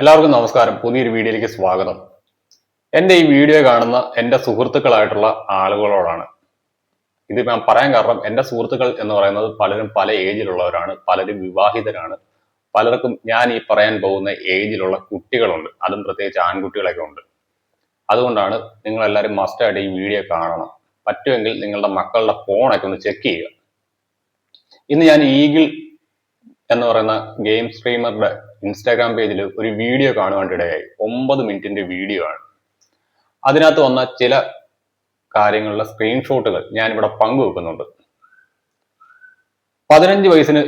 എല്ലാവർക്കും നമസ്കാരം. പുതിയൊരു വീഡിയോയിലേക്ക് സ്വാഗതം. എന്റെ ഈ വീഡിയോ കാണുന്ന എന്റെ സുഹൃത്തുക്കളായിട്ടുള്ള ആളുകളോടാണ്. ഇത് ഞാൻ പറയാൻ കാരണം എന്റെ സുഹൃത്തുക്കൾ എന്ന് പറയുന്നത് പലരും പല ഏജിലുള്ളവരാണ് പലരും വിവാഹിതരാണ് പലർക്കും ഞാൻ ഈ പറയാൻ പോകുന്ന ഏജിലുള്ള കുട്ടികളുണ്ട്. അതും പ്രത്യേകിച്ച് ആൺകുട്ടികളൊക്കെ ഉണ്ട്. അതുകൊണ്ടാണ് നിങ്ങളെല്ലാവരും മസ്റ്റായിട്ട് ഈ വീഡിയോ കാണണം. പറ്റുമെങ്കിൽ നിങ്ങളുടെ മക്കളുടെ ഫോണൊക്കെ ഒന്ന് ചെക്ക് ചെയ്യുക. ഇന്ന് ഞാൻ ഈഗിൾ എന്ന് പറയുന്ന ഗെയിം സ്ട്രീമറുടെ ഇൻസ്റ്റാഗ്രാം പേജിൽ ഒരു വീഡിയോ കാണുവാനിടയായി. ഒമ്പത് മിനിറ്റിന്റെ വീഡിയോ ആണ്. അതിനകത്ത് വന്ന ചില കാര്യങ്ങളുടെ സ്ക്രീൻഷോട്ടുകൾ ഞാനിവിടെ പങ്കുവെക്കുന്നുണ്ട്. പതിനഞ്ച് വയസ്സിന്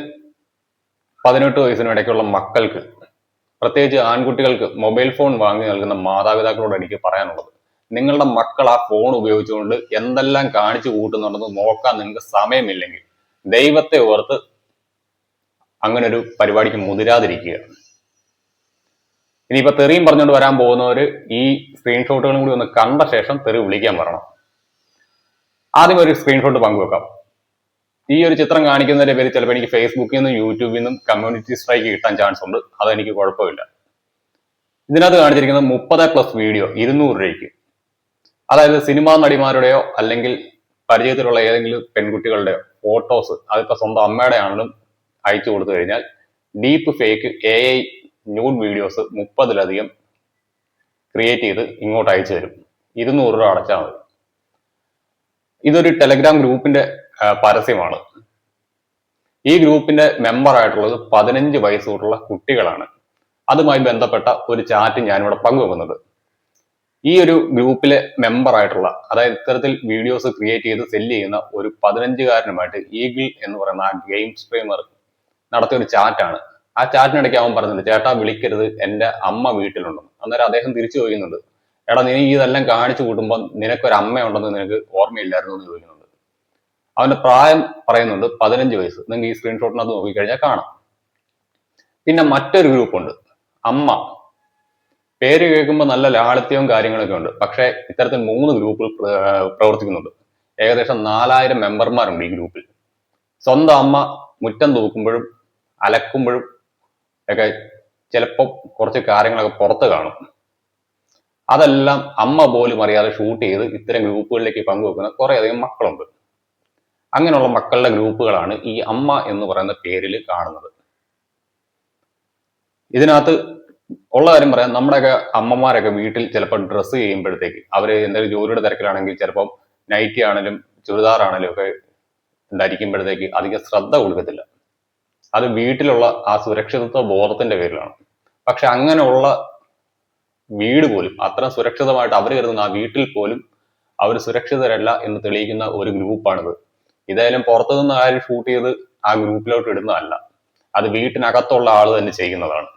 പതിനെട്ട് വയസ്സിനും ഇടയ്ക്കുള്ള മക്കൾക്ക് പ്രത്യേകിച്ച് ആൺകുട്ടികൾക്ക് മൊബൈൽ ഫോൺ വാങ്ങി നൽകുന്ന മാതാപിതാക്കളോട് എനിക്ക് പറയാനുള്ളത്. നിങ്ങളുടെ മക്കൾ ആ ഫോൺ ഉപയോഗിച്ചുകൊണ്ട് എന്തെല്ലാം കാണിച്ചു കൂട്ടുന്നുണ്ടെന്ന് നോക്കാൻ നിങ്ങൾക്ക് സമയമില്ലെങ്കിൽ ദൈവത്തെ ഓർത്ത് അങ്ങനൊരു പരിപാടിക്ക് മുതിരാതിരിക്കുക. ഇനിയിപ്പോ തെറിയും പറഞ്ഞുകൊണ്ട് വരാൻ പോകുന്നവര് ഈ സ്ക്രീൻഷോട്ടുകളും കൂടി ഒന്ന് കണ്ട ശേഷം തെറി വിളിക്കാൻ പറയണം. ആദ്യം ഒരു സ്ക്രീൻഷോട്ട് പങ്കുവെക്കാം. ഈ ഒരു ചിത്രം കാണിക്കുന്നതിന്റെ പേര് ചിലപ്പോൾ എനിക്ക് ഫേസ്ബുക്കിൽ നിന്നും യൂട്യൂബിൽ നിന്നും കമ്മ്യൂണിറ്റി സ്ട്രൈക്ക് കിട്ടാൻ ചാൻസ് ഉണ്ട്. അതെനിക്ക് കുഴപ്പമില്ല. ഇതിനകത്ത് കാണിച്ചിരിക്കുന്നത് മുപ്പത് പ്ലസ് വീഡിയോ ഇരുന്നൂറ് രൂപയ്ക്ക്. അതായത് സിനിമാ നടിമാരുടെയോ അല്ലെങ്കിൽ പരിചയത്തിലുള്ള ഏതെങ്കിലും പെൺകുട്ടികളുടെ ഫോട്ടോസ് അതിപ്പോ സ്വന്തം അമ്മയുടെ ആണെങ്കിലും അയച്ചു കൊടുത്തു കഴിഞ്ഞാൽ deep fake A I nude videos മുപ്പതിലധികം ക്രിയേറ്റ് ചെയ്ത് ഇങ്ങോട്ട് അയച്ചു തരും. ഇരുന്നൂറ് രൂപ അടച്ചാൽ മതി. ഇതൊരു ടെലഗ്രാം ഗ്രൂപ്പിന്റെ പരസ്യമാണ്. ഈ ഗ്രൂപ്പിന്റെ മെമ്പർ ആയിട്ടുള്ളത് പതിനഞ്ച് വയസ്സ് തൊട്ടുള്ള കുട്ടികളാണ്. അതുമായി ബന്ധപ്പെട്ട ഒരു ചാറ്റ് ഞാനിവിടെ പങ്കുവെക്കുന്നത്. ഈ ഒരു ഗ്രൂപ്പിലെ മെമ്പർ ആയിട്ടുള്ള അതായത് ഇത്തരത്തിൽ വീഡിയോസ് ക്രിയേറ്റ് ചെയ്ത് സെല്ല് ചെയ്യുന്ന ഒരു പതിനഞ്ചുകാരനുമായിട്ട് ഈഗിൾ എന്ന് പറയുന്ന ആ ഗെയിം സ്ട്രീമർ നടത്തിയ ഒരു ചാറ്റാണ് ആ ചാറ്റിനിടയ്ക്ക് അവൻ പറഞ്ഞിട്ടുണ്ട് ചേട്ടാ വിളിക്കരുത് എന്റെ അമ്മ വീട്ടിലുണ്ടെന്ന്. അന്നേരം അദ്ദേഹം തിരിച്ചു ചോദിക്കുന്നുണ്ട് എടാ നീ ഇതെല്ലാം കാണിച്ചു കൂട്ടുമ്പോൾ നിനക്കൊരു അമ്മയുണ്ടെന്ന് നിനക്ക് ഓർമ്മയില്ലായിരുന്നു? എന്ന് ചോദിക്കുന്നുണ്ട്. അവന്റെ പ്രായം പറയുന്നുണ്ട് പതിനഞ്ച് വയസ്സ്. നിങ്ങൾക്ക് ഈ സ്ക്രീൻഷോട്ടിനകത്ത് നോക്കിക്കഴിഞ്ഞാൽ കാണാം. പിന്നെ മറ്റൊരു ഗ്രൂപ്പുണ്ട് അമ്മ. പേര് കേൾക്കുമ്പോൾ നല്ല ലാളിത്യവും കാര്യങ്ങളൊക്കെ ഉണ്ട് പക്ഷേ ഇത്തരത്തിൽ മൂന്ന് ഗ്രൂപ്പിൽ പ്രവർത്തിക്കുന്നുണ്ട്. ഏകദേശം നാലായിരം മെമ്പർമാരുണ്ട് ഈ ഗ്രൂപ്പിൽ. സ്വന്തം അമ്മ മുറ്റം തൂക്കുമ്പോഴും അലക്കുമ്പോഴും ഒക്കെ ചിലപ്പോൾ കുറച്ച് കാര്യങ്ങളൊക്കെ പുറത്ത് കാണും. അതെല്ലാം അമ്മ പോലും അറിയാതെ ഷൂട്ട് ചെയ്ത് ഇത്തരം ഗ്രൂപ്പുകളിലേക്ക് പങ്കുവെക്കുന്ന കുറേയധികം മക്കളുണ്ട്. അങ്ങനെയുള്ള മക്കളുടെ ഗ്രൂപ്പുകളാണ് ഈ അമ്മ എന്ന് പറയുന്ന പേരിൽ കാണുന്നത്. ഇതിനകത്ത് ഉള്ള കാര്യം പറയാം നമ്മുടെയൊക്കെ അമ്മമാരൊക്കെ വീട്ടിൽ ചിലപ്പോൾ ഡ്രസ്സ് ചെയ്യുമ്പോഴത്തേക്ക് അവർ എന്തെങ്കിലും ജോലിയുടെ തിരക്കിലാണെങ്കിൽ ചിലപ്പോൾ നൈറ്റി ആണെങ്കിലും ചുരിദാറാണെങ്കിലും ഒക്കെ ധരിക്കുമ്പോഴത്തേക്ക് അധികം ശ്രദ്ധ കൊടുക്കത്തില്ല. അത് വീട്ടിലുള്ള ആ സുരക്ഷിതത്വ ബോധത്തിന്റെ പേരിലാണ്. പക്ഷെ അങ്ങനെയുള്ള വീട് പോലും അത്ര സുരക്ഷിതമായിട്ട് അവർ കരുതുന്ന ആ വീട്ടിൽ പോലും അവർ സുരക്ഷിതരല്ല എന്ന് തെളിയിക്കുന്ന ഒരു ഗ്രൂപ്പാണിത്. ഇതായാലും പുറത്തുനിന്ന് ആരും ഷൂട്ട് ചെയ്ത് ആ ഗ്രൂപ്പിലോട്ട് ഇടുന്നതല്ല. അത് വീട്ടിനകത്തുള്ള ആൾ തന്നെ ചെയ്യുന്നതാണ്.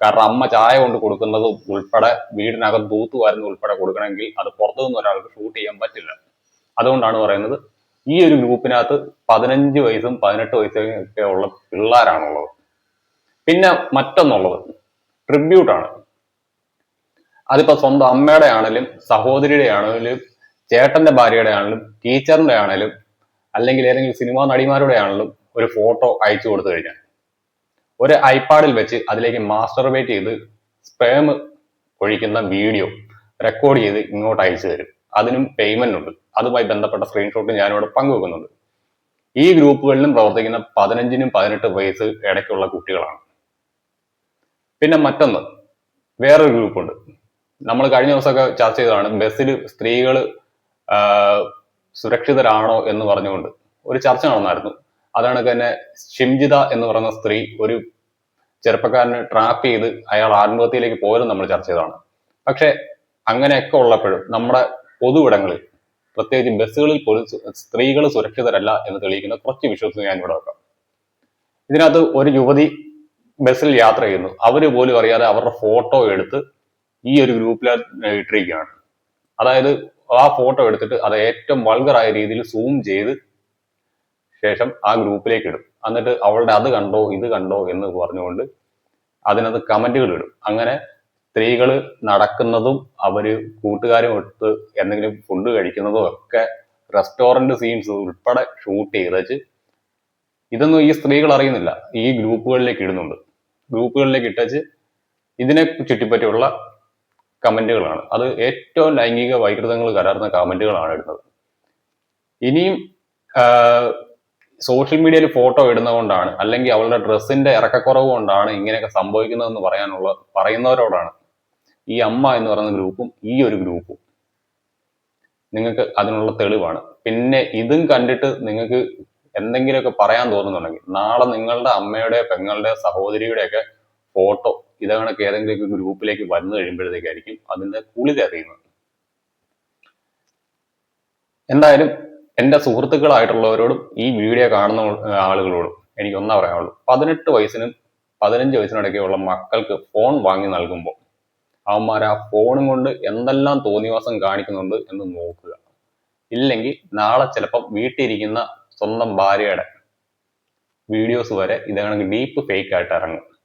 കാരണം അമ്മ ചായ കൊണ്ട് കൊടുക്കുന്നത് ഉൾപ്പെടെ വീടിനകത്ത് തൂത്തുവാരുന്ന ഉൾപ്പെടെ കൊടുക്കണമെങ്കിൽ അത് പുറത്തുനിന്ന് ഒരാൾക്ക് ഷൂട്ട് ചെയ്യാൻ പറ്റില്ല. അതുകൊണ്ടാണ് പറയുന്നത് ഈ ഒരു ഗ്രൂപ്പിനകത്ത് പതിനഞ്ച് വയസ്സും പതിനെട്ട് വയസ്സും ഒക്കെ ഉള്ള പിള്ളേരാണുള്ളത്. പിന്നെ മറ്റൊന്നുള്ളത് ട്രിബ്യൂട്ടാണ്. അതിപ്പോ സ്വന്തം അമ്മയുടെ ആണെങ്കിലും സഹോദരിയുടെ ആണെങ്കിലും ചേട്ടന്റെ ഭാര്യയുടെ ആണെങ്കിലും ടീച്ചറിന്റെ ആണെങ്കിലും അല്ലെങ്കിൽ ഏതെങ്കിലും സിനിമാ നടിമാരുടെ ആണെങ്കിലും ഒരു ഫോട്ടോ അയച്ചു കൊടുത്തു കഴിഞ്ഞാൽ ഒരു ഐപാഡിൽ വെച്ച് അതിലേക്ക് മാസ്റ്റർബേറ്റ് ചെയ്ത് സ്പേം ഒഴിക്കുന്ന വീഡിയോ റെക്കോർഡ് ചെയ്ത് ഇങ്ങോട്ട് അയച്ചു തരും. അതിനും പേയ്മെന്റ് ഉണ്ട്. അതുമായി ബന്ധപ്പെട്ട സ്ക്രീൻഷോട്ട് ഞാനിവിടെ പങ്കുവെക്കുന്നുണ്ട്. ഈ ഗ്രൂപ്പുകളിലും പ്രവർത്തിക്കുന്ന പതിനഞ്ചിനും പതിനെട്ട് വയസ്സ് ഇടയ്ക്കുള്ള കുട്ടികളാണ്. പിന്നെ മറ്റൊന്ന് വേറൊരു ഗ്രൂപ്പുണ്ട്. നമ്മൾ കഴിഞ്ഞ ദിവസമൊക്കെ ചർച്ച ചെയ്തതാണ് ബസ്സിൽ സ്ത്രീകൾ സുരക്ഷിതരാണോ എന്ന് പറഞ്ഞുകൊണ്ട്. ഒരു ചർച്ച നടന്നായിരുന്നു. അതാണ് തന്നെ ഷിംജിത എന്ന് പറയുന്ന സ്ത്രീ ഒരു ചെറുപ്പക്കാരനെ ട്രാപ്പ് ചെയ്ത് അയാൾ ആത്മഹത്യയിലേക്ക് പോയതും നമ്മൾ ചർച്ച ചെയ്തതാണ്. പക്ഷെ അങ്ങനെയൊക്കെ ഉള്ളപ്പോഴും നമ്മുടെ പൊതുവിടങ്ങളിൽ പ്രത്യേകിച്ച് ബസ്സുകളിൽ പോലും സ്ത്രീകൾ സുരക്ഷിതരല്ല എന്ന് തെളിയിക്കുന്ന കുറച്ച് വിശ്വസിച്ച് ഞാൻ ഇവിടെ വെക്കാം. ഇതിനകത്ത് ഒരു യുവതി ബസ്സിൽ യാത്ര ചെയ്യുന്നു. അവർ പോലും അറിയാതെ അവരുടെ ഫോട്ടോ എടുത്ത് ഈ ഒരു ഗ്രൂപ്പിൽ ഇട്ടിരിക്കുകയാണ്. അതായത് ആ ഫോട്ടോ എടുത്തിട്ട് അത് ഏറ്റവും വൾഗറായ രീതിയിൽ സൂം ചെയ്ത് ശേഷം ആ ഗ്രൂപ്പിലേക്ക് ഇടും. എന്നിട്ട് അവളുടെ അത് കണ്ടോ ഇത് കണ്ടോ എന്ന് പറഞ്ഞുകൊണ്ട് അതിനകത്ത് കമന്റുകൾ ഇടും. അങ്ങനെ സ്ത്രീകൾ നടക്കുന്നതും അവർ കൂട്ടുകാരും എന്തെങ്കിലും ഫുഡ് കഴിക്കുന്നതും ഒക്കെ റെസ്റ്റോറന്റ് സീൻസ് ഉൾപ്പെടെ ഷൂട്ട് ചെയ്തേച്ച് ഇതൊന്നും ഈ സ്ത്രീകൾ അറിയുന്നില്ല. ഈ ഗ്രൂപ്പുകളിലേക്ക് ഇടുന്നുണ്ട്. ഗ്രൂപ്പുകളിലേക്ക് ഇട്ടേച്ച് ഇതിനെ ചുറ്റിപ്പറ്റിയുള്ള കമന്റുകളാണ്. അത് ഏറ്റവും ലൈംഗിക വൈകൃതങ്ങൾ കലർന്ന കമന്റുകളാണ് ഇടുന്നത്. ഇനിയും സോഷ്യൽ മീഡിയയിൽ ഫോട്ടോ ഇടുന്നതുകൊണ്ടാണ് അല്ലെങ്കിൽ അവളുടെ ഡ്രസ്സിന്റെ ഇറക്കക്കുറവ് കൊണ്ടാണ് ഇങ്ങനെയൊക്കെ സംഭവിക്കുന്നതെന്ന് പറയാനുള്ള പറയുന്നവരോടാണ് ഈ അമ്മ എന്ന് പറയുന്ന ഗ്രൂപ്പും ഈ ഒരു ഗ്രൂപ്പും നിങ്ങൾക്ക് അതിനുള്ള തെളിവാണ്. പിന്നെ ഇതും കണ്ടിട്ട് നിങ്ങൾക്ക് എന്തെങ്കിലുമൊക്കെ പറയാൻ തോന്നുന്നുണ്ടെങ്കിൽ നാളെ നിങ്ങളുടെ അമ്മയുടെ പെങ്ങളുടെ സഹോദരിയുടെ ഒക്കെ ഫോട്ടോ ഇതേകണക്ക് ഏതെങ്കിലും ഗ്രൂപ്പിലേക്ക് വന്നു കഴിയുമ്പോഴത്തേക്കായിരിക്കും അതിന്റെ കുളിത അറിയുന്നത്. എന്തായാലും എന്റെ സുഹൃത്തുക്കളായിട്ടുള്ളവരോടും ഈ വീഡിയോ കാണുന്ന ആളുകളോടും എനിക്ക് ഒന്നാ പറയാനുള്ളൂ. പതിനെട്ട് വയസ്സിനും പതിനഞ്ച് വയസ്സിനും ഇടയ്ക്കുള്ള മക്കൾക്ക് ഫോൺ വാങ്ങി നൽകുമ്പോൾ അവന്മാർ ആ ഫോണും കൊണ്ട് എന്തെല്ലാം തോന്നിവാസം കാണിക്കുന്നുണ്ട് എന്ന് നോക്കുക. ഇല്ലെങ്കിൽ നാളെ ചിലപ്പം വീട്ടിലിരിക്കുന്ന സ്വന്തം ഭാര്യയുടെ വീഡിയോസ് വരെ ഇതേ ഡീപ്പ് ഫേക്ക് ആയിട്ട് ഇറങ്ങും.